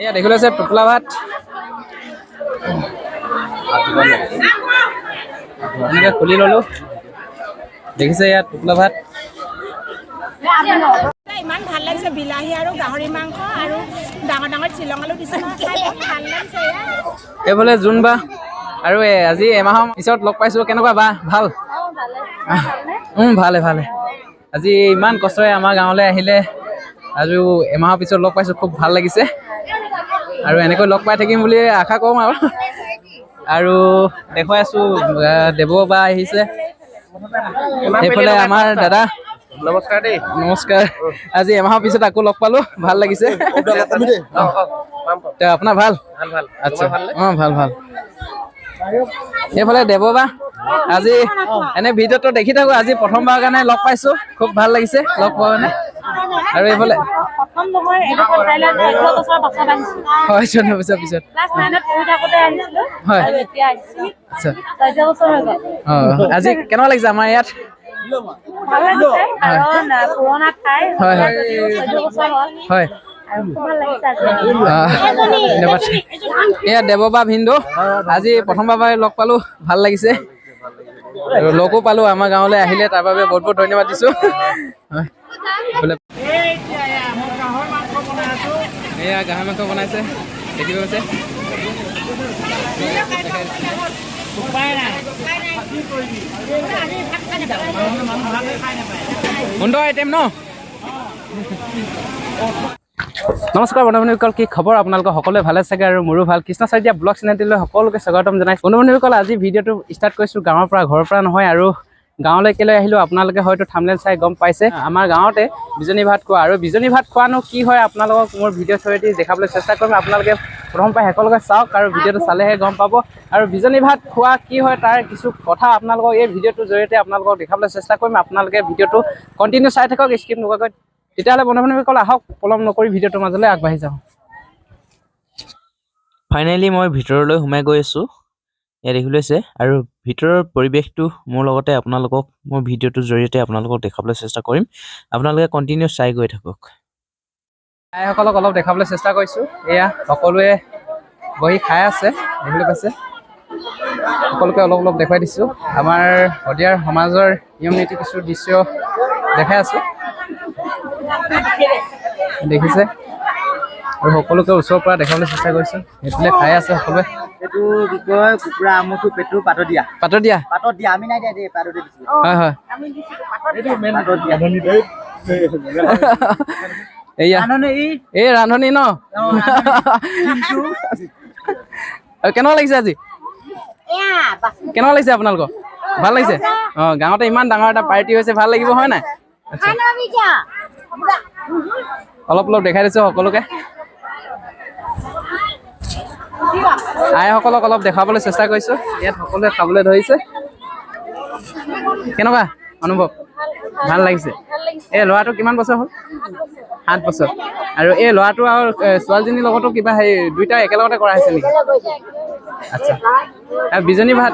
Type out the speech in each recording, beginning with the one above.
এয়া দেখিলে আছে টোপোলা ভাত। এনেকৈ খুলি ল'লোঁ। দেখিছে ইয়াত টোপোলা ভাত। ইমান ভাল লাগিছে বিলাহী আৰু গাহৰি মাংস আৰু ডাঙৰ ডাঙৰ শ্বিলং আলু দিছে। ভাল লাগিছে। এইফালে জোন বা আৰু আজি এমাহৰ পিছত লগ পাইছোঁ কেনেকুৱা বা ভাল? ভালে ভালে। আজি ইমান কষ্টৰে আমাৰ গাঁৱলৈ আহিলে আৰু এমাহৰ পিছত লগ পাইছোঁ খুব ভাল লাগিছে। আৰু এনেকৈ লগ পাই থাকিম বুলি আশা কৰোঁ আৰু। আৰু দেখুৱাই আছোঁ দেৱ বা আহিছে। সেইফালে আমাৰ দাদা। নমস্কাৰ দেই। নমস্কাৰ। আজি এমাহৰ পিছত আকৌ লগ পালোঁ। ভাল লাগিছে। আপোনাৰ ভাল? আচ্ছা। অঁ ভাল ভাল। এইফালে দেৱ বা। আজি এনে ভিডিঅ'টো দেখি থাকোঁ। আজি প্ৰথমবাৰৰ কাৰণে লগ পাইছোঁ। খুব ভাল লাগিছে। লগ পোৱা কাৰণে। আৰু এইফালে প্ৰথম নহয় এইডোখৰ ঠাইলৈ এঘাৰ বছৰৰ পাছত আহিছোঁ। হয় চৈধ্য বছৰ পিছত। ক্লাছ নাইনত পঢ়ি থাকোঁতে আহিছিলোঁ হয়। আৰু এতিয়া আহিছোঁ। আচ্ছা। চৈধ্য বছৰ হৈ গ'ল। অঁ আজি কেনেকুৱা লাগিছে আমাৰ ইয়াত? ভাল লাগিছে কাৰণ আহ, পুৰণা ঠাই হয়, ধন্যবাদ। এয়া দেৱ বা ভিন্দু আজি প্ৰথমবাৰ লগ পালোঁ ভাল লাগিছে। লগো পালোঁ, আমাৰ গাঁৱলৈ আহিলে, তাৰ বাবে বহুত বহুত ধন্যবাদ দিছোঁ। বোলে এয়া গাহৰি মাংস বনাইছে, দেখিব গৈছে সুন্দৰ আইটেম ন? নমস্কাৰ বন্ধু বান্ধৱীসকল কি খবৰ? আপোনালোকৰ সকলোৱে ভালে চাগে আৰু মোৰো ভাল। কৃষ্ণ চাৰিয়া ব্লগ চেনেলটোলৈ সকলোকে স্বাগতম জনাইছোঁ। বন্ধু বান্ধৱীসকল আজি ভিডিঅ'টো ষ্টাৰ্ট কৰিছোঁ গাঁৱৰ পৰা ঘৰৰ পৰা নহয় আৰু গাঁৱলৈ কেলৈ আহিলোঁ আপোনালোকে হয়তো থামলেন চাই গম পাইছে। আমাৰ গাঁৱতে বিজনী ভাত খোৱা। আৰু বিজনী ভাত খোৱানো কি হয় আপোনালোকক মোৰ ভিডিঅ' থ্ৰুৱেদি দেখাবলৈ চেষ্টা কৰিম। আপোনালোকে প্ৰথম পৰা শেষলৈকে চাওক আৰু ভিডিঅ'টো চালেহে গম পাব। আৰু বিজনী ভাত খোৱা কি হয় তাৰ কিছু কথা আপোনালোকক এই ভিডিঅ'টোৰ জৰিয়তে আপোনালোকক দেখাবলৈ চেষ্টা কৰিম। আপোনালোকে ভিডিঅ'টো কণ্টিনিউ চাই থাকক স্কিপ নোকোৱাকৈ তেতিয়াহ'লে বন্ধু বান্ধৱীসকল আহক পলম নকৰি ভিডিঅ'টোৰ মাজলৈ আগবাঢ়ি যাওঁ। ফাইনেলি মই ভিতৰলৈ সোমাই গৈ আছোঁ। ইয়াত দেখি লৈছে আৰু ভিতৰৰ পৰিৱেশটো মোৰ লগতে আপোনালোকক মোৰ ভিডিঅ'টোৰ জৰিয়তে আপোনালোকক দেখাবলৈ চেষ্টা কৰিম। আপোনালোকে কণ্টিনিউ চাই গৈ থাকক। আইসকলক অলপ দেখাবলৈ চেষ্টা কৰিছোঁ। এয়া সকলোৱে বহি খাই আছে দেখিবলৈ পাইছে। সকলোকে অলপ অলপ দেখুৱাই দিছোঁ। আমাৰ শদিয়াৰ সমাজৰ নিয়ম নীতি কিছু দৃশ্য দেখাই আছোঁ। দেখিছে? আৰু সকলোকে ওচৰৰ পৰা দেখাবলৈ চেষ্টা কৰিছোঁ। সেইফালে খাই আছে সকলোৱে। এইটো কি কয় কুকুৰা আমঠু পেটু পাতত দিয়া পাতত দিয়া? পাতত দিয়া আমি নাই দিয়া দেই পাতত হয় হয়। এয়া এই ৰান্ধনি ন? আৰু কেনেকুৱা লাগিছে আজি? কেনেকুৱা লাগিছে আপোনালোকৰ? ভালো লাগিছে? অঁ গাঁৱতে ইমান ডাঙৰ এটা পাৰ্টি হৈছে ভালো লাগিব হয় নাই? আচ্ছা। অলপ অলপ দেখাই দিছোঁ সকলোকে। আইসকলক অলপ দেখাবলৈ চেষ্টা কৰিছোঁ। ইয়াত সকলোৱে খাবলৈ ধৰিছে। কেনেকুৱা অনুভৱ? ভাল লাগিছে। এই ল'ৰাটো কিমান বছৰ হ'ল? সাত বছৰ। আৰু এই ল'ৰাটো আৰু ছোৱালীজনীৰ লগতো কিবা হেৰি দুইটা একেলগতে কৰা হৈছে নেকি? আচ্ছা। বিজনী ভাত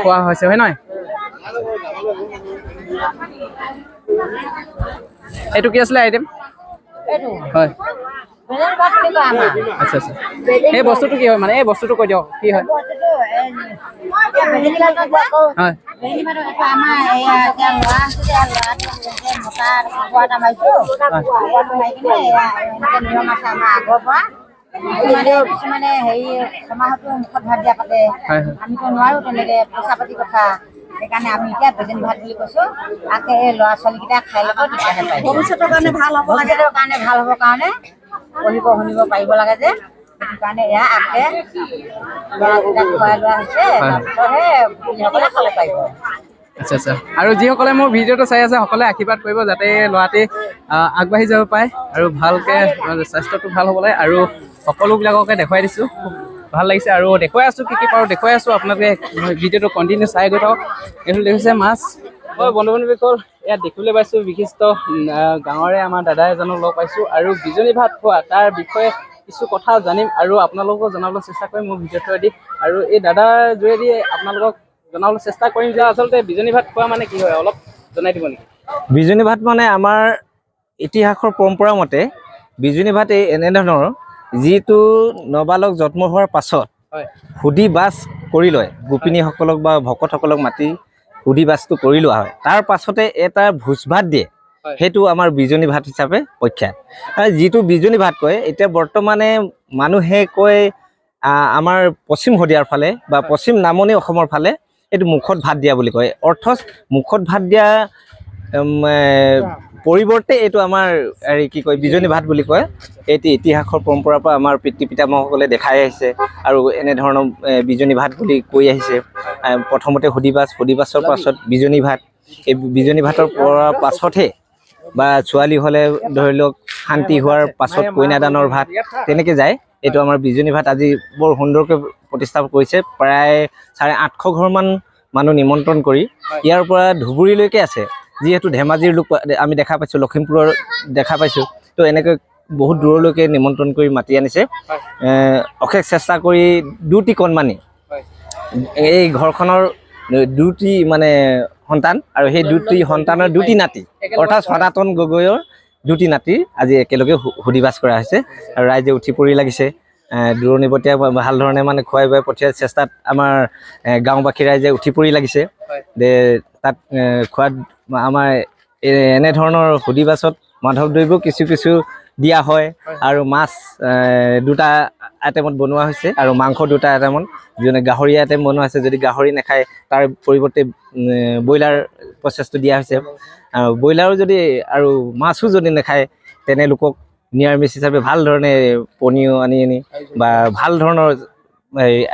খোৱা হৈছে হয় নহয়? এইটো কি আছিলে আইটেম হয়। আচ্ছা আচ্ছা। এই বস্তুটো কি হয় মানে এই বস্তুটো কৈ দিয়ক কি হয়? হয়। কিছুমানে হেৰি ছমাহতো মুখত ভাত দিয়া পাতে। আমিতো নোৱাৰো তেনেকে পইচা পাতি কথা। সেইকাৰণে আমি এতিয়া বেজেন ভাত বুলি কৈছো তাকে এই ল'ৰা ছোৱালীকেইটা খাই ল'ব তেতিয়াহে পাৰিব ভৱিষ্যতৰ কাৰণে ভাল হ'ব ভৱিষ্যতৰ কাৰণে ভাল হ'ব কাৰণে পঢ়িব শুনিব পাৰিব লাগে যে। সেইটো কাৰণে এয়া আগে ল'ৰাকেইটাক খুৱাই লোৱা হৈছে তাৰপিছতহে যিসকলে খাব পাৰিব। আচ্ছা আচ্ছা। আৰু যিসকলে মোৰ ভিডিঅ'টো চাই আছে সকলোৱে আশীৰ্বাদ কৰিব যাতে ল'ৰাটি আগবাঢ়ি যাব পাৰে আৰু ভালকৈ স্বাস্থ্যটো ভাল হ'ব লাগে। আৰু সকলোবিলাককে দেখুৱাই দিছোঁ। খুব ভাল লাগিছে আৰু দেখুৱাই আছোঁ কি কি পাৰোঁ দেখুৱাই আছোঁ। আপোনালোকে ভিডিঅ'টো কণ্টিনিউ চাই গৈ থাকক। এইটো দেখিছে মাছ। হয় বন্ধু বান্ধৱীসকল ইয়াত দেখিবলৈ পাইছোঁ বিশিষ্ট গাঁৱৰে আমাৰ দাদা এজনক লগ পাইছোঁ আৰু বিজনী ভাত খোৱা তাৰ বিষয়ে কিছু কথা জানিম আৰু আপোনালোকক জনাবলৈ চেষ্টা কৰিম মোৰ ভিডিঅ'টো দি আৰু এই দাদাৰ যোগেদি আপোনালোকক জনাবলৈ চেষ্টা কৰিম যে আচলতে বিজনী ভাত খোৱা মানে কি হয় অলপ জনাই দিব নেকি? বিজনী ভাত মানে আমাৰ ইতিহাসৰ পৰম্পৰা মতে বিজনী ভাত এই এনেধৰণৰ যিটো নবালক জন্ম হোৱাৰ পাছত সুধি বাছ কৰি লয় গোপিনীসকলক বা ভকতসকলক মাতি সুধি বাছটো কৰি লোৱা হয়। তাৰ পাছতে এটা ভোজ ভাত দিয়ে। সেইটো আমাৰ বিজনী ভাত হিচাপে প্ৰখ্যাত। আৰু যিটো বিজনী ভাত কয় এতিয়া বৰ্তমানে মানুহে কয় আমাৰ পশ্চিম শদিয়াৰ ফালে বা পশ্চিম নামনি অসমৰ ফালে এইটো মুখত ভাত দিয়া বুলি কয়। অৰ্থচ মুখত ভাত দিয়া পৰিৱৰ্তে এইটো আমাৰ হেৰি কি কয় বিজনী ভাত বুলি কয় এইটো ইতিহাসৰ পৰম্পৰাৰ পৰা আমাৰ পিতৃ পিতামহসকলে দেখাই আহিছে আৰু এনেধৰণৰ বিজনী ভাত বুলি কৈ আহিছে। আহ, প্ৰথমতে সুদিবাছ সুদিবাছৰ পাছত বিজনী ভাত এই বিজনী ভাতৰ পৰা পাছতহে বা ছোৱালী হ'লে ধৰি লওক শান্তি হোৱাৰ পাছত কন্যাদানৰ ভাত তেনেকৈ যায়। এইটো আমাৰ বিজনী ভাত আজি বৰ সুন্দৰকৈ প্ৰতিষ্ঠা কৰিছে প্ৰায় চাৰে আঠশ ঘৰমান মানুহ নিমন্ত্ৰণ কৰি। ইয়াৰ পৰা ধুবুৰীলৈকে আছে। যিহেতু ধেমাজিৰ লোক আমি দেখা পাইছোঁ লখিমপুৰৰ দেখা পাইছোঁ তো এনেকৈ বহুত দূৰলৈকে নিমন্ত্ৰণ কৰি মাতি আনিছে অশেষ চেষ্টা কৰি দুটি কণমানি। এই ঘৰখনৰ দুটি মানে সন্তান আৰু সেই দুটি সন্তানৰ দুটি নাতি অৰ্থাৎ সনাতন গগৈৰ দুটি নাতি আজি একেলগে সু- সুদিবাস কৰা হৈছে আৰু ৰাইজে উঠি পৰি লাগিছে দূৰণিবতীয়া ভাল ধৰণে মানে খুৱাই বুৱাই পঠিওৱাৰ চেষ্টাত আমাৰ গাঁওবাসী ৰাইজে উঠি পৰি লাগিছে। যে তাত খোৱাত আমাৰ এনেধৰণৰ সুদিবাছত মাধৱ দ্ৰব্য কিছু কিছু দিয়া হয় আৰু মাছ দুটা আইটেমত বনোৱা হৈছে আৰু মাংস দুটা আইটেমত যেনে গাহৰি আইটেম বনোৱা হৈছে যদি গাহৰি নাখায় তাৰ পৰিৱৰ্তে ব্ৰইলাৰ প্ৰচেছটো দিয়া হৈছে আৰু ব্ৰইলাৰো যদি আৰু মাছো যদি নাখায় তেনে লোকক নিৰামিষ হিচাপে ভালো ধৰণে পনীয় আনি আনি বা ভালো ধৰণৰ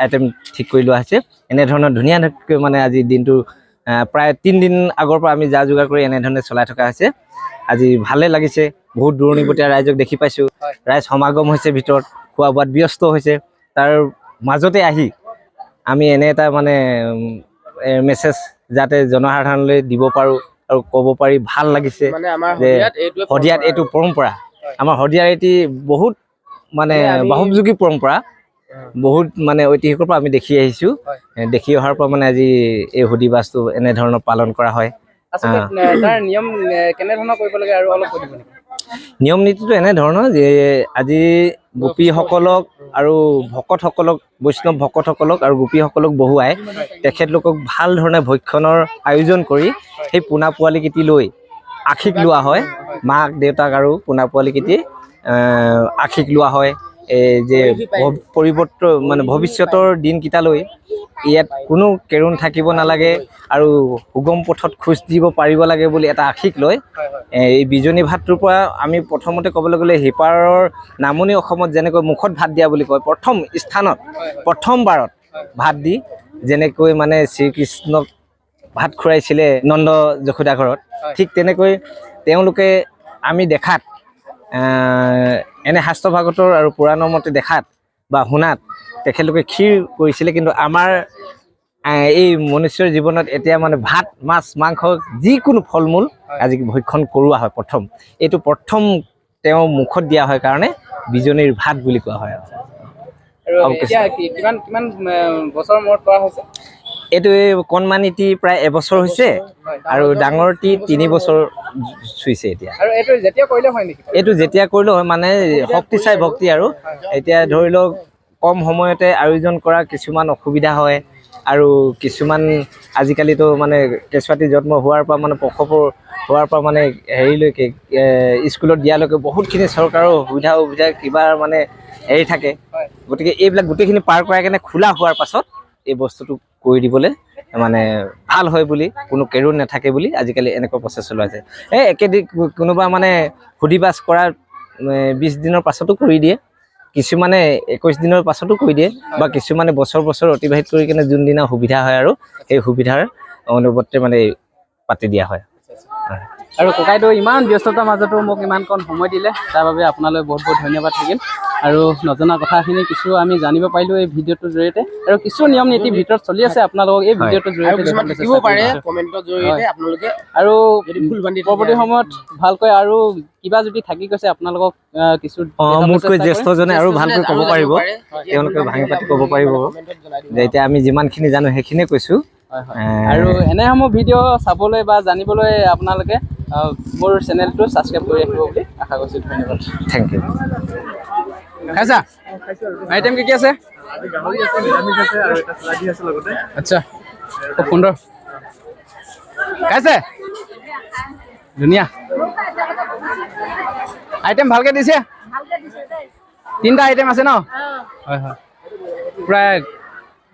আইটেম ঠিক কৰি লোৱা হৈছে। এনেধৰণৰ ধুনীয়া ধুনীয়াকৈ মানে আজি দিনটো প্ৰায় তিনিদিন আগৰ পৰা আমি যা যোগাৰ কৰি এনেধৰণে চলাই থকা হৈছে। আজি ভালে লাগিছে বহুত দূৰণিবতীয়া ৰাইজক দেখি পাইছোঁ। ৰাইজ সমাগম হৈছে ভিতৰত খোৱা বোৱাত ব্যস্ত হৈছে। তাৰ মাজতে আহি আমি এনে এটা মানে মেছেজ যাতে জনসাধাৰণলৈ দিব পাৰোঁ আৰু ক'ব পাৰি ভালো লাগিছে মানে যে শদিয়াত এইটো পৰম্পৰা। আমাৰ শদিয়াৰ এটি বহুত মানে বাহুযোগী পৰম্পৰা। বহুত মানে ঐতিহ্যৰ পৰা আমি দেখি আহিছোঁ। দেখি অহাৰ পৰা মানে আজি এই সুদিবাসটো এনেধৰণৰ পালন কৰা হয়। নিয়ম নীতিটো এনেধৰণৰ যে আজি গোপীসকলক আৰু ভকতসকলক বৈষ্ণৱ ভকতসকলক আৰু গোপীসকলক বহুৱাই তেখেতলোকক ভাল ধৰণে ভক্ষণৰ আয়োজন কৰি সেই পোনা পোৱালিকেইটি লৈ আশীষ লোৱা হয় মাক দেউতাক আৰু পোনা পোৱালিকেইটি আশীষ লোৱা হয়। এই যে পৰিৱৰ্তন মানে ভৱিষ্যতৰ দিনকেইটালৈ ইয়াত কোনো কেৰুণ থাকিব নালাগে আৰু সুগম পথত খোজ দিব পাৰিব লাগে বুলি এটা হয় এ, এই বিজনী ভাতটোৰ পৰা আমি প্ৰথমতে ক'বলৈ গ'লে সিপাৰৰ নামনি অসমত যেনেকৈ মুখত ভাত দিয়া বুলি কয় প্ৰথম স্থানত প্ৰথমবাৰত ভাত দি যেনেকৈ মানে শ্ৰীকৃষ্ণক ভাত খুৱাইছিলে নন্দ যশোদা ঘৰত ঠিক তেনেকৈ তেওঁলোকে আমি দেখাত এনে শাস্ত্ৰ ভাগতৰ আৰু পুৰাণৰ মতে দেখাত বা শুনাত তেখেতলোকে ক্ষীৰ কৰিছিলে কিন্তু আমাৰ এই মনুষ্যৰ জীৱনত এতিয়া মানে ভাত মাছ মাংস যিকোনো ফল মূল আজি ভক্ষণ কৰোৱা হয় প্ৰথম। এইটো প্ৰথম তেওঁ মুখত দিয়া হয় কাৰণে বিজনীৰ ভাত বুলি কোৱা হয় আৰু। কিমান কিমান এ, মূৰত কৰা হৈছে? এইটো এই কণমানিটি প্ৰায় এবছৰ হৈছে। আৰু ডাঙৰটি তিনি বছৰ চুইছে এতিয়া। এইটো যেতিয়া কৰিলেও হয় মানে শক্তি চাই ভক্তি আৰু। এতিয়া ধৰি লওক কম সময়তে আয়োজন কৰা কিছুমান অসুবিধা হয় আৰু কিছুমান আজিকালিতো মানে কেঁচুৱাটি জন্ম হোৱাৰ পৰা মানে প্ৰসৱৰ হোৱাৰ পৰা মানে হেৰিলৈকে স্কুলত দিয়ালৈকে বহুতখিনি চৰকাৰৰ সুবিধা সুবিধা কিবা মানে হেৰি থাকে। গতিকে এইবিলাক গোটেইখিনি পাৰ কৰাই কেনে খোলা হোৱাৰ পাছত এই বস্তুটো কৰি দিবলৈ মানে ভালো হয় বুলি কোনো কেৰুণ নাথাকে বুলি আজিকালি এনেকুৱা প্ৰচেছ চলোৱা হৈছে এই একেদিন কোনোবা মানে সুদিবাস কৰাৰ বিছ দিনৰ পাছতো কৰি দিয়ে কিছুমানে একৈছ দিনৰ পাছতো কৰি দিয়ে বা কিছুমানে বছৰ বছৰ অতিবাহিত কৰি কিনে যোনদিনা সুবিধা হয় আৰু সেই সুবিধাৰ অনুবতে মানে পাতি দিয়া হয়। আৰু ককাইদেউ ইমান ব্যস্ততাৰ মাজতো মোক ইমানকণ সময় দিলে তাৰ বাবে আপোনালৈ বহুত বহুত ধন্যবাদ থাকিল। আৰু নজনা কথাখিনি কিছু আমি জানিব পাৰিলোঁ এই ভিডিঅ'টোৰ জৰিয়তে। আৰু কিছু নিয়ম নীতি ভিতৰত চলি আছে আপোনালোকক এই ভিডিঅ'টোৰ জৰিয়তে আৰু পৰৱৰ্তী সময়ত ভালকৈ আৰু কিবা যদি থাকি গৈছে আপোনালোকক কিছু মোতকৈ। জ্যেষ্ঠজনে আৰু ভালকৈ ক'ব পাৰিব। পাৰে, তেওঁলোকে ভাঙি পাতি ক'ব পাৰিব। যে এতিয়া আমি যিমানখিনি জানো সেইখিনিয়ে কৈছোঁ। আৰু এনেসমূহ ভিডিঅ' চাবলৈ বা জানিবলৈ আপোনালোকে মোৰ চেনেলটো ছাবস্ক্ৰাইব কৰি ৰাখিব বুলি আশা কৰিছোঁ। ধন্যবাদ। থেংক ইউ খাইছা? আইটেম কি কি আছে? গাহৰি আছে নিৰামিষ আছে আৰু এটা চালাডি আছে লগতে আচ্ছা খুব সুন্দৰ। খাইছে? ধুনীয়া। আইটেম ভালকে দিছে? তিনিটা আইটেম আছে ন? হয় হয়। পূৰা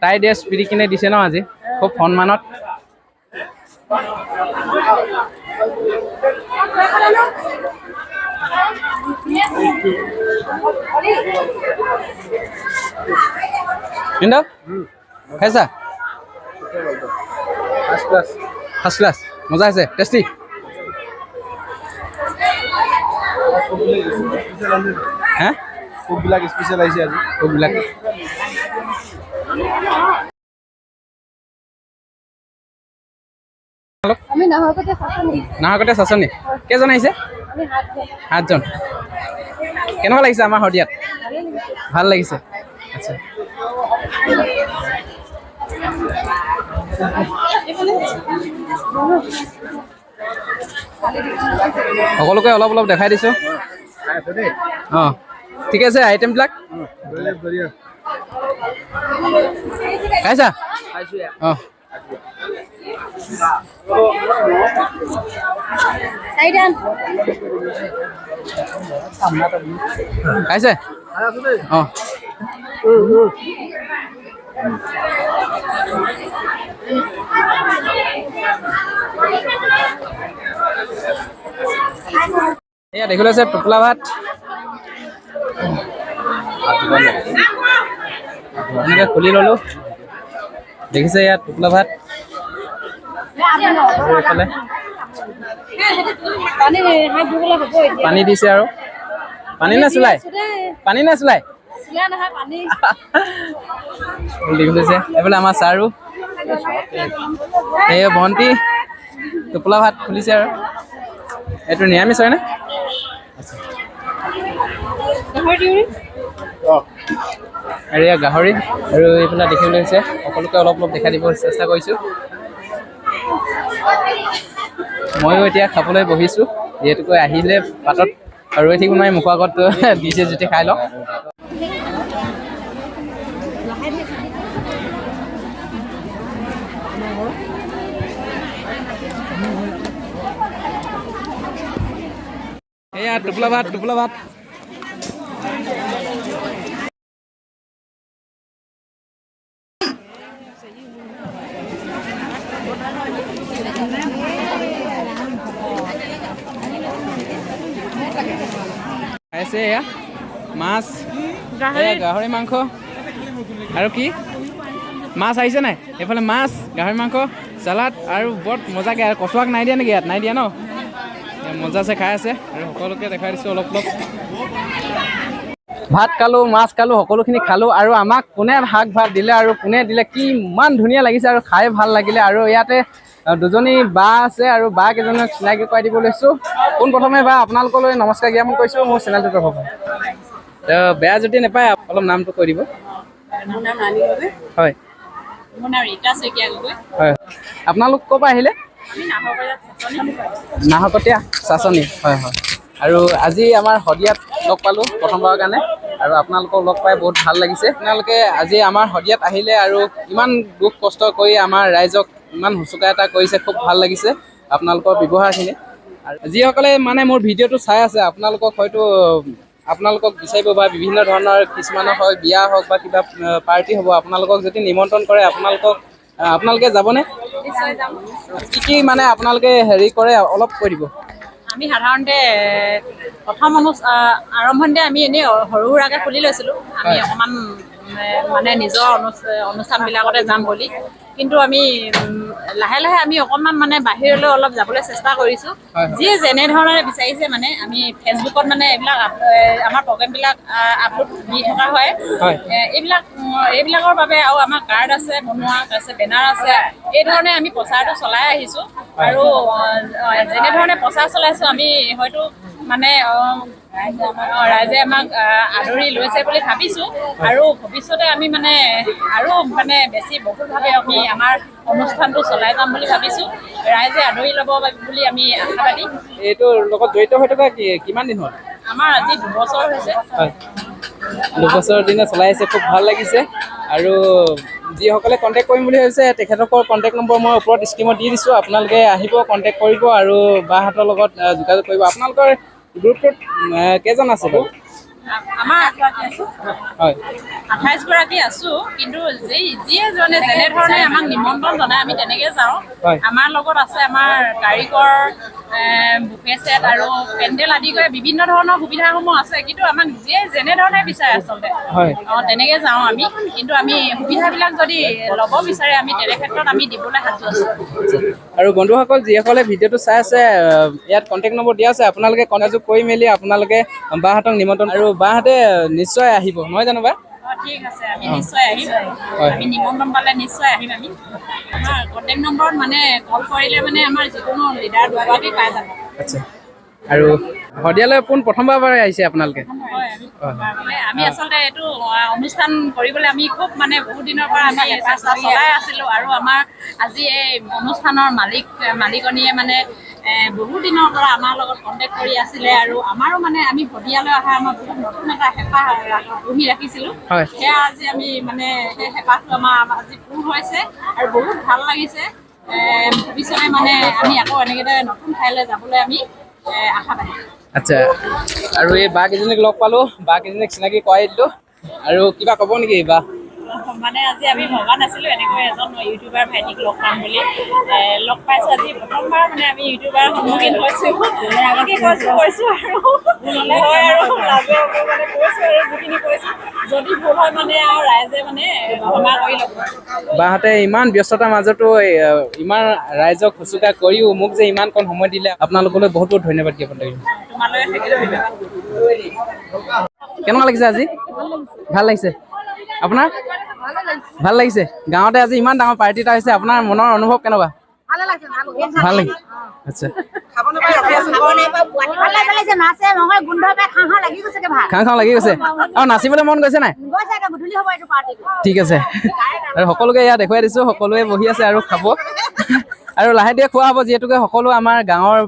টাই ড্ৰেছ পিন্ধি কিনে দিছে ন আজি? খুব সন্মানত কিন্তু খাইছা? ফাৰ্ষ্ট ক্লাছ ফাৰ্ষ্ট ক্লাছ মজা আছে টেষ্টি হা? কুকবিলাক স্পেচিয়েল আহিছে আজি। কোকবিলাক নাহৰকটীয়া চাচনি। কেইজন আহিছে? আমি সাতজন। কেনেকুৱা লাগিছে আমাৰ শদিয়াত? ভাল লাগিছে। আচ্ছা। সকলোকে অলপ অলপ দেখাই দিছোঁ। অঁ। ঠিক আছে আইটেমবিলাক? খাইছা? অঁ। চাৰিটা খাইছে খাই আছো দেই অঁ এয়া দেখিবলৈ আছে টোপোলা ভাত। এনেকৈ খুলি ল'লোঁ। দেখিছে ইয়াত টোপোলা ভাত। আৰু পানী দিছে আৰু। পানী নে চুলাই? পানী নে চুলাই? এইফালে আমাৰ চাৰু। এই ভণ্টি টোপোলা ভাত খুলিছে আৰু। এইটো নিৰামিষ হয়নে আৰু এয়া গাহৰি। আৰু এইফালে দেখিবলৈ হৈছে সকলোকে অলপ অলপ দেখাই দিব চেষ্টা কৰিছোঁ। ময়ো এতিয়া খাবলৈ বহিছোঁ। যিহেতুকৈ আহিলে পাতত ৰৈ থাকিব নোৱাৰি, মুখৰ আগত দিছে যেতিয়া খাই লওঁ। এয়া টোপোলা ভাত টোপোলা ভাত। খাইছে এয়া মাছ। গাহৰি। মাংস। আৰু কি? মাছ আহিছে নাই? এইফালে মাছ গাহৰি মাংস চালাড আৰু বৰ মজাকৈ আৰু কচুৱাক নাই দিয়া নেকি ইয়াত? নাই দিয়া ন? এয়া মজাছে খাই আছে। আৰু সকলোকে দেখাই দিছোঁ অলপ অলপ। ভাত খালোঁ মাছ খালোঁ সকলোখিনি খালোঁ। আৰু আমাক কোনে শাক ভাত দিলে আৰু কোনে দিলে কি ইমান ধুনীয়া লাগিছে আৰু খাই ভাল লাগিলে। আৰু ইয়াতে দুজনী বা আছে আৰু বা কেইজনক চিনাকি কৰাই দিব লৈছোঁ। পোনপ্ৰথমে বা আপোনালোকলৈ নমস্কাৰ জ্ঞাপন কৰিছোঁ মোৰ চেনেলটোৰ তৰফৰ পৰা বেয়া যদি নাপায় অলপ নামটো কৈ দিব। হয়। আপোনালোক ক'ৰ পৰা আহিলে? নাহকটীয়া চাচনি হয় হয়। আৰু আজি আমাৰ শদিয়াত লগ পালোঁ প্ৰথমবাৰৰ কাৰণে। আৰু আপোনালোকক লগ পাই বহুত ভাল লাগিছে। আপোনালোকে আজি আমাৰ শদিয়াত আহিলে আৰু ইমান দুখ কষ্ট কৰি আমাৰ ৰাইজক ইমান শুশ্ৰূষা এটা কৰিছে খুব ভাল লাগিছে আপোনালোকৰ ব্যৱহাৰখিনি। যিসকলে মানে মোৰ ভিডিঅ'টো চাই আছে আপোনালোকক হয়তো আপোনালোকক বিচাৰিব বা বিভিন্ন ধৰণৰ কিছুমানৰ হয় বিয়া হওক বা কিবা পাৰ্টি হ'ব আপোনালোকক যদি নিমন্ত্ৰণ কৰে আপোনালোকক আপোনালোকে যাবনে? কি কি মানে আপোনালোকে হেৰি কৰে অলপ কৈ দিব। আমি সাধাৰণতে প্ৰথম অনু আৰম্ভণিতে আমি এনেই সৰু সুৰাকৈ খুলি লৈছিলোঁ। আমি। অকণমান মানে নিজৰ অনু- অনুষ্ঠানবিলাকতে যাম বুলি। কিন্তু আমি লাহে লাহে আমি অকণমান মানে বাহিৰলৈ অলপ যাবলৈ চেষ্টা কৰিছোঁ। যিয়ে যেনেধৰণে বিচাৰিছে মানে আমি ফেচবুকত মানে এইবিলাক আমাৰ প্ৰগ্ৰেমবিলাক আপলোড দি থকা হয়। এইবিলাক এইবিলাকৰ বাবে আৰু আমাৰ কাৰ্ড আছে বনোৱা তাৰপিছত বেনাৰ আছে এই ধৰণে আমি প্ৰচাৰটো চলাই আহিছোঁ। আৰু যেনেধৰণে প্ৰচাৰ চলাইছোঁ আমি হয়তো মানে ৰাইজে আমাক আদৰি লৈছে বুলি ভাবিছোঁ। আৰু ভৱিষ্যতে আমি মানে আৰু মানে বেছি বহুলভাৱে আমি আমাৰ অনুষ্ঠানটো চলাই যাম বুলি ভাবিছোঁ। ৰাইজে আদৰি ল'ব বুলি আমি আশাবাদী এইটোৰ লগত জড়িত হৈ থকা কি কিমান দিন হ'ল? আমাৰ আজি দুবছৰ হৈছে। হয়। দুবছৰৰ দিনে চলাই আছে খুব ভাল লাগিছে। আৰু যিসকলে কণ্টেক্ট কৰিম বুলি ভাবিছে তেখেতলোকৰ কণ্টেক্ট নম্বৰ মই ওপৰত স্ক্ৰীমত দি দিছোঁ। আপোনালোকে আহিব কণ্টেক্ট কৰিব আৰু বাহঁতৰ লগত যোগাযোগ কৰিব। আপোনালোকৰ গ্ৰুপটোত কেইজন আছে বাৰু? আমাৰ হয়। আঠাইছ গৰাকী আছো কিন্তু যি যিয়ে জনে যেনেধৰণে আমাক নিমন্ত্ৰণ জনায় আমি তেনেকে যাওঁ। হয়। আমাৰ লগত আছে আমাৰ কাৰিকৰ বুফে ছেট আৰু পেণ্ডেল আদি কৰি বিভিন্ন ধৰণৰ সুবিধাসমূহ আছে। কিন্তু আমাক যিয়ে যেনেধৰণে বিচাৰে আচলতে। অঁ তেনেকে যাওঁ আমি। কিন্তু আমি সুবিধাবিলাক যদি ল'ব বিচাৰে আমি তেনে ক্ষেত্ৰত আমি দিবলৈ সাজু আছো। আৰু বন্ধুসকল যিসকলে ভিডিঅ'টো চাই আছে ইয়াত কণ্টেক্ট নম্বৰ দিয়া আছে আপোনালোকে কণ্টেক্ট কৰি মেলি আপোনালোকে বাহঁতক নিমন্ত্ৰণ আৰু বাহঁতে নিশ্চয় আহিব নহয় জানো বা? ঠিক আছে আমি নিশ্চয় আহিম হয়। আমি নিমন্ত্ৰণ পালে নিশ্চয় আহিম আমি আমাৰ কণ্টেক্ট নম্বৰত মানে কল কৰিলে মানে আমাৰ যিকোনো লিডাৰ দুগৰাকী পাই যাব আচ্ছা আৰু শদিয়ালৈ পোন প্ৰথমবাৰৰ বাবে আহিছে আপোনালোকে আমি- আচলতে এইটো অনুষ্ঠান কৰিবলৈ আমি খুব মানে বহুত দিনৰ পৰা আমি চেষ্টা চলাই আছিলোঁ আৰু আমাৰ আজি এই অনুষ্ঠানৰ মালিক মালিকনীয়ে মানে বহুত দিনৰ পৰা আমাৰ লগত কণ্টেক্ট কৰি আছিলে আৰু আমাৰো মানে আমি ভদিয়ালৈ অহা আমাৰ বহুত নতুন এটা হেঁপাহ পুহি ৰাখিছিলোঁ। সেয়া আজি আমি মানে সেই হেঁপাহটো আমাৰ আজি পূৰ হৈছে আৰু বহুত ভাল লাগিছে। ভৱিষ্যতে মানে আমি আকৌ এনেকৈ নতুন ঠাইলৈ যাবলৈ আমি আশা পাইছোঁ আচ্ছা আৰু এই বা কেইজনীক লগ পালোঁ। বা কেইজনীক চিনাকি কৰাই দিলোঁ। আৰু কিবা ক'ব নেকি বা মানে আজি আমি ভবা নাছিলো এনেকৈ এজন ইউটিউবাৰ ভাইটিক লগ পাম বুলি। লগ পাইছো আজি প্ৰথমবাৰ মানে আমি ইউটিউবাৰ সন্মুখীন হৈছো। কি কৈছো কৈছো আৰু। হয় আৰু লাজে মানে কৈছো আৰু যিখিনি কৈছো। যদি ভুল হয় মানে আৰু ৰাইজে মানে ক্ষমা কৰি ল'ব বাহঁতে ইমান ব্যস্ততাৰ মাজতো ইমান ৰাইজক শুশ্ৰূষা কৰিও মোক যে ইমান কণ সময় দিলে আপোনালোকলৈ বহুত বহুত ধন্যবাদ জ্ঞাপন থাকিলে ধন্যবাদ। কেনেকুৱা লাগিছে আজি? ভাল লাগিছে? আপোনাৰ? ভাল লাগিছে। গাঁৱতে আজি ইমান ডাঙৰ পাৰ্টি এটা হৈছে আপোনাৰ মনৰ অনুভৱ কেনেকুৱা? ভাল লাগি আচ্ছা। খাওঁ খাওঁ লাগি গৈছে। আৰু নাচিবলৈ মন গৈছে নাই? ঠিক আছে। আৰু সকলোকে ইয়াত দেখুৱাই দিছোঁ সকলোৱে বহি আছে আৰু খাব। আৰু লাহে ধীৰে খোৱা হ'ব যিহেতুকে সকলো আমাৰ গাঁৱৰ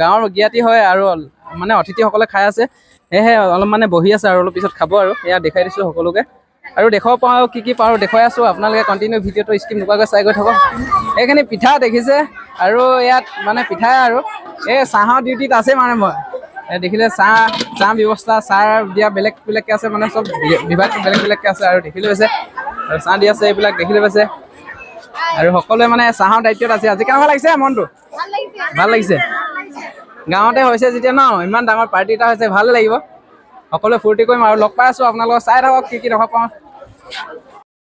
গাঁৱৰ জ্ঞাতি হয় আৰু মানে অতিথিসকলে খাই আছে। সেয়েহে অলপ মানে বহি আছে আৰু অলপ পিছত খাব আৰু। এয়া দেখাই দিছোঁ সকলোকে। আৰু দেখুৱাব পাৰোঁ কি কি পাৰোঁ দেখুৱাই আছোঁ। আপোনালোকে কণ্টিনিউ ভিডিঅ'টো স্কিপ নোপোৱাকৈ চাই গৈ থাকক। এইখিনি পিঠা দেখিছে আৰু ইয়াত মানে পিঠাই আৰু। এই চাহৰ ডিউটিত আছে মানে মই। দেখিলে চাহ চাহ ব্যৱস্থা চাহ দিয়া বেলেগ বেলেগকৈ আছে মানে চব বি- বিভাগটো বেলেগ বেলেগকৈ আছে আৰু দেখিলে পাইছে। আৰু চাহ দি আছে এইবিলাক দেখিলে পাইছে। আৰু সকলোৱে মানে চাহৰ দায়িত্বত আছে। আজি কেনেকুৱা লাগিছে মনটো? ভাল লাগিছে। গাঁৱতে হৈছে যেতিয়া ন? ইমান ডাঙৰ পাৰ্টি এটা হৈছে ভাল লাগিব। সকলোৱে ফূৰ্তি কৰিম আৰু লগ পাই আছোঁ। আপোনালোকক চাই থাকক কি কি দেখা পাওঁ।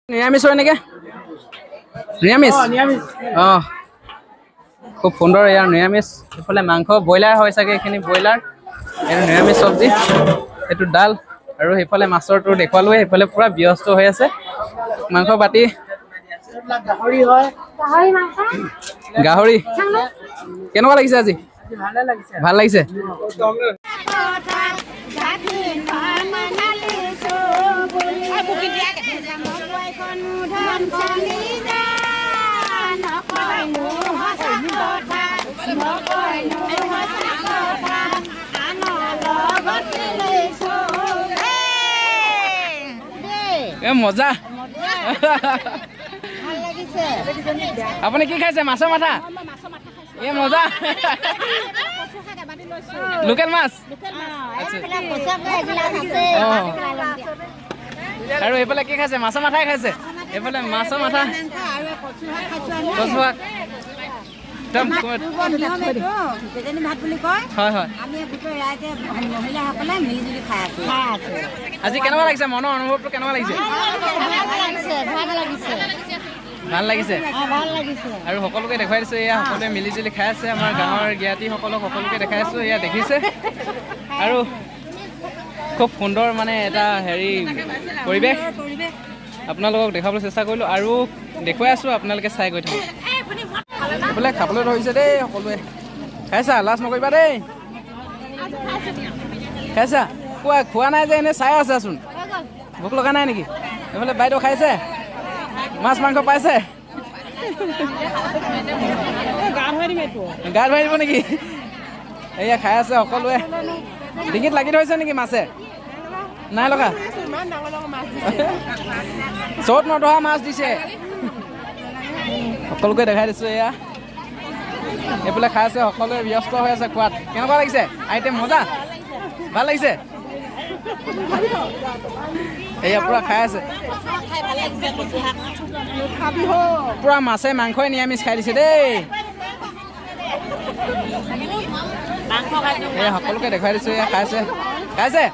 নিৰামিষ হয় নেকি? নিৰামিষ? অঁ খুব সুন্দৰ ইয়াৰ নিৰামিষ। এইফালে মাংস ব্ৰইলাৰ হয় চাগে এইখিনি ব্ৰইলাৰ। এইটো নিৰামিষ চব্জি। এইটো ডাল আৰু সেইফালে মাছৰটো দেখুৱালোৱে সেইফালে পূৰা ব্যস্ত হৈ আছে। মাংস বাতি গাহৰি কেনেকুৱা লাগিছে আজি? ভাল লাগিছে। মজা। আপুনি কি খাইছে? মাছৰ মাথা? এ মজা। লোকেল মাছ? আচ্ছা। অঁ আৰু এইফালে কি খাইছে? মাছৰ মাথাই খাইছে? এইফালে মাছৰ মাথা। কচু শাক একদম কেইজনী ভাত বুলি কয় হয় হয়। আমি গোটেই ৰাইজে মহিলাসকলে মিলি জুলি খাই আছো আজি কেনেকুৱা লাগিছে? মনৰ অনুভৱটো কেনেকুৱা লাগিছে। ভাল লাগিছে? আৰু সকলোকে দেখুৱাই দিছোঁ এয়া সকলোৱে মিলি জুলি খাই আছে আমাৰ গাঁৱৰ জ্ঞাতিসকলক সকলোকে দেখাই আছোঁ এয়া দেখিছে। আৰু খুব সুন্দৰ মানে এটা হেৰি পৰিৱেশ। আপোনালোকক দেখাবলৈ চেষ্টা কৰিলোঁ আৰু দেখুৱাই আছোঁ আপোনালোকে চাই গৈ থাকক। এইফালে খাবলৈ ধৰিছে দেই সকলোৱে। খাইছা? লাজ নকৰিবা দেই। খাইছা? খোৱা খোৱা নাই যে এনেই চাই আছাচোন। ভোক লগা নাই নেকি? এইফালে বাইদেউ খাইছে? মাছ মাংস পাইছে? গা ধুৱাই দিব নেকি? এয়া খাই আছে সকলোৱে। ডিঙিত লাগি ধৰিছে নেকি মাছে? নাই লগা? চ'ত নধৰা মাছ দিছে। সকলোকে দেখাই দিছোঁ এয়া। এইফালে খাই আছে সকলোৱে, ব্যস্ত হৈ আছে খোৱাত। কেনেকুৱা লাগিছে? আইটেম, মজা? ভালো লাগিছে? এয়া পূৰা খাই আছে পূৰা মাছে মাংসই নিৰামিষ খাই দিছে দেই এয়া সকলোকে দেখুৱাই দিছোঁ এয়া খাইছে খাইছে